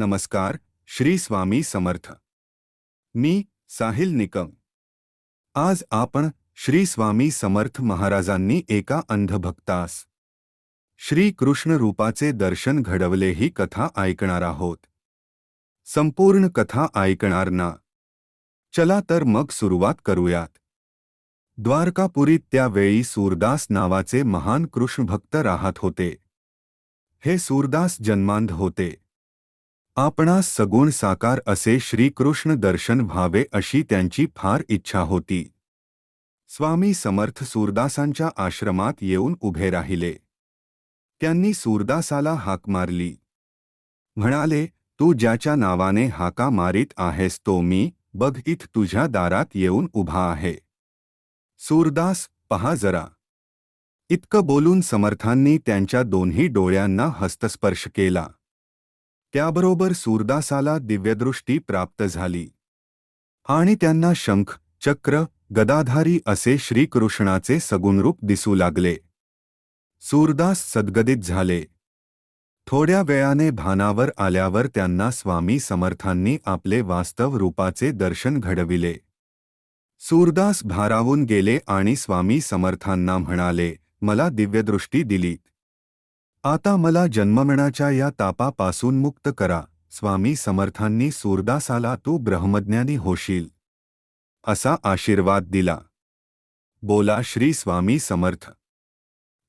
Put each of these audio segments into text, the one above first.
नमस्कार, श्री स्वामी समर्थ। मी साहिल निकम। आज आपण श्री स्वामी समर्थ महाराजांनी एका अंधभक्तास, श्री कृष्ण रूपाचे दर्शन घडवले ही कथा ऐकणार आहोत. संपूर्ण कथा ऐकणार ना. चला तर मग सुरुवात करूयात. द्वारकापुरीत त्यावेळी सूरदास नावाचे महान कृष्ण भक्त राहत होते. हे सूरदास जन्मांध होते. आपणास सगुण साकार असे श्रीकृष्ण दर्शन व्हावे अशी त्यांची फार इच्छा होती. स्वामी समर्थ सूरदासांच्या आश्रमात येऊन उभे राहिले. त्यांनी सूरदासाला हाक मारली. म्हणाले तू ज्याच्या नावाने हाका मारीत आहेस तो मी बघ इत तुझ्या दारात येऊन उभा आहे. सूरदास पहा जरा. इतकं बोलून समर्थांनी त्यांच्या दोन्ही डोळ्यांना हस्तस्पर्श केला. त्याबरोबर सूरदासाला दिव्यदृष्टी प्राप्त झाली. आणि त्यांना शंख चक्र गदाधारी असे श्रीकृष्णाचे सगुणरूप दिसू लागले. सूरदास सद्गदित झाले. थोड्या वेळाने भानावर आल्यावर त्यांना स्वामी समर्थांनी आपले वास्तव रूपाचे दर्शन घडविले. सूरदास भारावून गेले आणि स्वामी समर्थांना म्हणाले मला दिव्यदृष्टी दिलीत. आता मला जन्ममेणाच्या या तापापासून मुक्त करा. स्वामी समर्थांनी सूरदासाला तू ब्रह्मज्ञानी होशील. असा आशीर्वाद दिला. बोला श्री स्वामी समर्थ.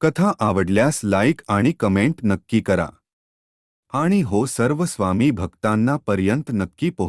कथा आवडल्यास लाईक आणि कमेंट नक्की करा. आणि हो सर्व स्वामी भक्तांना पर्यंत नक्की पोहोच